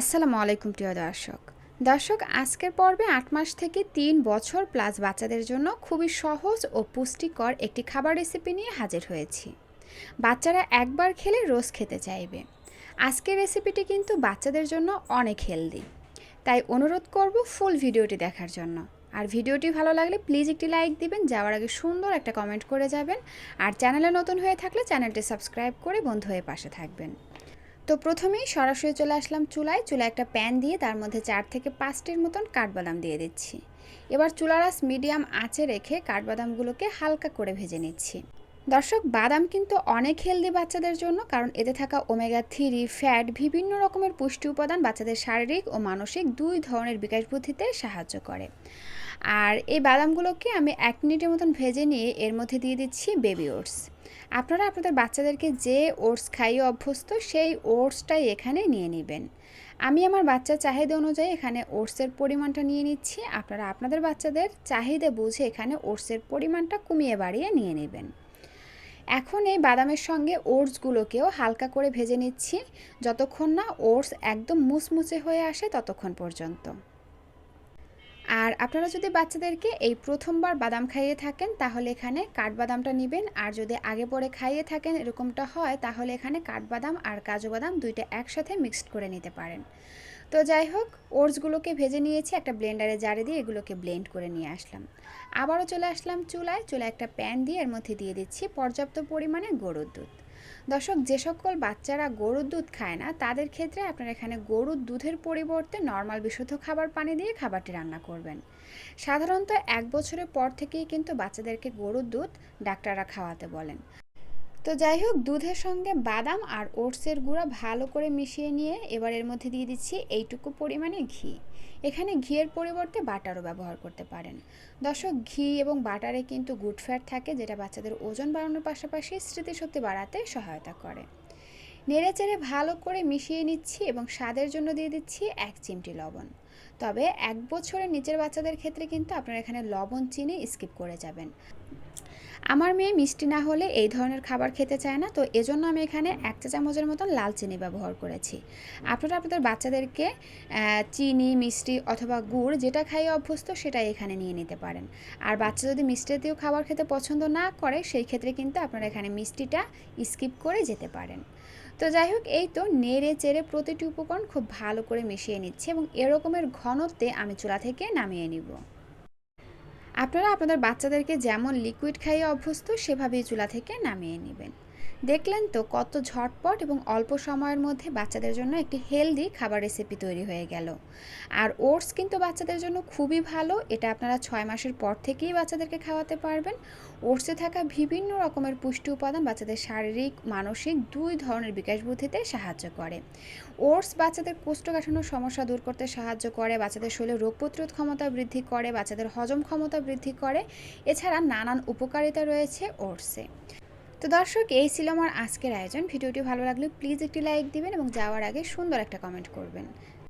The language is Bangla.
আসসালামু আলাইকুম, প্রিয় দর্শক। দর্শক, আজকের পর্বে আট মাস থেকে তিন বছর প্লাস বাচ্চাদের জন্য খুবই সহজ ও পুষ্টিকর একটি খাবার রেসিপি নিয়ে হাজির হয়েছি। বাচ্চারা একবার খেলে রোজ খেতে চাইবে। আজকের রেসিপিটি কিন্তু বাচ্চাদের জন্য অনেক হেলদি তাই অনুরোধ করব ফুল ভিডিওটি দেখার জন্য। আর ভিডিওটি ভালো লাগলে প্লিজ একটি লাইক দিবেন, যাওয়ার আগে সুন্দর একটা কমেন্ট করে যাবেন। আর চ্যানেলে নতুন হয়ে থাকলে চ্যানেলটি সাবস্ক্রাইব করে বন্ধু হয়ে পাশে থাকবেন। তো প্রথমেই সরাসরি চলে আসলাম চুলায়। চুলায় একটা প্যান দিয়ে তার মধ্যে চার থেকে পাঁচটির মতন কাঠবাদাম দিয়ে দিচ্ছি। এবার চুলারাস মিডিয়াম আঁচে রেখে কাঠবাদামগুলোকে হালকা করে ভেজে নিচ্ছি। দর্শক, বাদাম কিন্তু অনেক হেলদি বাচ্চাদের জন্য, কারণ এতে থাকা ওমেগা থ্রি ফ্যাট বিভিন্ন রকমের পুষ্টি উপাদান বাচ্চাদের শারীরিক ও মানসিক দুই ধরনের বিকাশ বুদ্ধিতে সাহায্য করে। আর এই বাদামগুলোকে আমি এক মিনিটের মতন ভেজে নিয়ে এর মধ্যে দিয়ে দিচ্ছি বেবি ওটস আপনারা আপনাদের বাচ্চাদেরকে যে ওটস খাইয়ে অভ্যস্ত সেই ওটসটাই এখানে নিয়ে নেবেন। আমি আমার বাচ্চার চাহিদা অনুযায়ী এখানে ওটসের পরিমাণটা নিয়ে নিচ্ছি। আপনারা আপনাদের বাচ্চাদের চাহিদা বুঝে এখানে ওটসের পরিমাণটা কমিয়ে বাড়িয়ে নিয়ে নেবেন। এখন এই বাদামের সঙ্গে ওটসগুলোকেও হালকা করে ভেজে নিচ্ছি। যতক্ষণ না ওটস একদম মুচমুচে হয়ে আসে ততক্ষণ পর্যন্ত। আর আপনারা যদি বাচ্চাদেরকে এই প্রথমবার বাদাম খাইয়ে থাকেন, তাহলে এখানে কাঠবাদামটা নেবেন। আর যদি আগে পরে খাইয়ে থাকেন, এরকমটা হয়, তাহলে এখানে কাঠবাদাম আর কাজু বাদাম দুইটা একসাথে মিক্সড করে নিতে পারেন। তো যাই হোক, ওটসগুলোকে ভেজে নিয়েছি, একটা ব্লেন্ডারে জারে দিয়ে এগুলোকে ব্লেন্ড করে নিয়ে আসলাম। আবারও চলে আসলাম চুলায়। চুলায় একটা প্যান দিয়ে এর মধ্যে দিয়ে দিচ্ছি পর্যাপ্ত পরিমাণে গরুর দুধ। দর্শক, যে সকল বাচ্চারা গরুর দুধ খায় না, তাদের ক্ষেত্রে আপনারা এখানে গরুর দুধের পরিবর্তে নর্মাল বিশুদ্ধ খাবার পানি দিয়ে খাবারটি রান্না করবেন। সাধারণত এক বছরের পর থেকেই কিন্তু বাচ্চাদেরকে গরুর দুধ ডাক্তাররা খাওয়াতে বলেন। তো যাই হোক, দুধের সঙ্গে বাদাম আর ওটসের গুঁড়া ভালো করে মিশিয়ে নিয়ে এবার এর মধ্যে দিয়ে দিচ্ছি এইটুকু পরিমাণে ঘি। এখানে ঘিয়ের পরিবর্তে বাটারও ব্যবহার করতে পারেন। দর্শক, ঘি এবং বাটারে কিন্তু গুড ফ্যাট থাকে, যেটা বাচ্চাদের ওজন বাড়ানোর পাশাপাশি স্মৃতিশক্তি বাড়াতে সহায়তা করে। নেড়ে চেড়ে ভালো করে মিশিয়ে নিচ্ছি এবং স্বাদের জন্য দিয়ে দিচ্ছি এক চিমটি লবণ। তবে এক বছরের নিচের বাচ্চাদের ক্ষেত্রে কিন্তু আপনারা এখানে লবণ, চিনি স্কিপ করে যাবেন। আমার মেয়ে মিষ্টি না হলে এই ধরনের খাবার খেতে চায় না, তো এজন্য আমি এখানে এক চা চামচের মতন লাল চিনি ব্যবহার করেছি। আপনারা আপনাদের বাচ্চাদেরকে চিনি, মিষ্টি অথবা গুড় যেটা খাইয়ে অভ্যস্ত সেটাই এখানে নিয়ে নিতে পারেন। আর বাচ্চা যদি মিষ্টি জাতীয় খাবার খেতে পছন্দ না করে, সেই ক্ষেত্রে কিন্তু আপনারা এখানে মিষ্টিটা স্কিপ করে যেতে পারেন। তো যাই হোক, এই তো নেড়ে চেড়ে প্রতিটি উপকরণ খুব ভালো করে মিশিয়ে নিচ্ছে এবং এরকমের ঘনত্বে আমি চুলা থেকে নামিয়ে নিব। আপনারা আপনাদের বাচ্চাদেরকে যেমন লিকুইড খাইয়ে অভ্যস্ত সেভাবেই চুলা থেকে নামিয়ে নেবেন। দেখলেন তো কত ঝটপট এবং অল্প সময়ের মধ্যে বাচ্চাদের জন্য একটি হেলদি খাবার রেসিপি তৈরি হয়ে গেল। আর ওটস কিন্তু বাচ্চাদের জন্য খুবই ভালো, এটা আপনারা ছয় মাসের পর থেকেই বাচ্চাদেরকে খাওয়াতে পারবেন। ওটসে থাকা বিভিন্ন রকমের পুষ্টি উপাদান বাচ্চাদের শারীরিক, মানসিক দুই ধরনের বিকাশ বুদ্ধিতে সাহায্য করে। ওটস বাচ্চাদের কোষ্ঠকাঠামোর সমস্যা দূর করতে সাহায্য করে, বাচ্চাদের শরীরে রোগ প্রতিরোধ ক্ষমতা বৃদ্ধি করে, বাচ্চাদের হজম ক্ষমতা বৃদ্ধি করে। এছাড়া নানান উপকারিতা রয়েছে ওটসে। তো দর্শক, এই ছিল আমার আজকের আয়োজন। ভিডিওটি ভালো লাগলে প্লিজ একটি লাইক দিবেন এবং যাওয়ার আগে সুন্দর একটা কমেন্ট করবেন।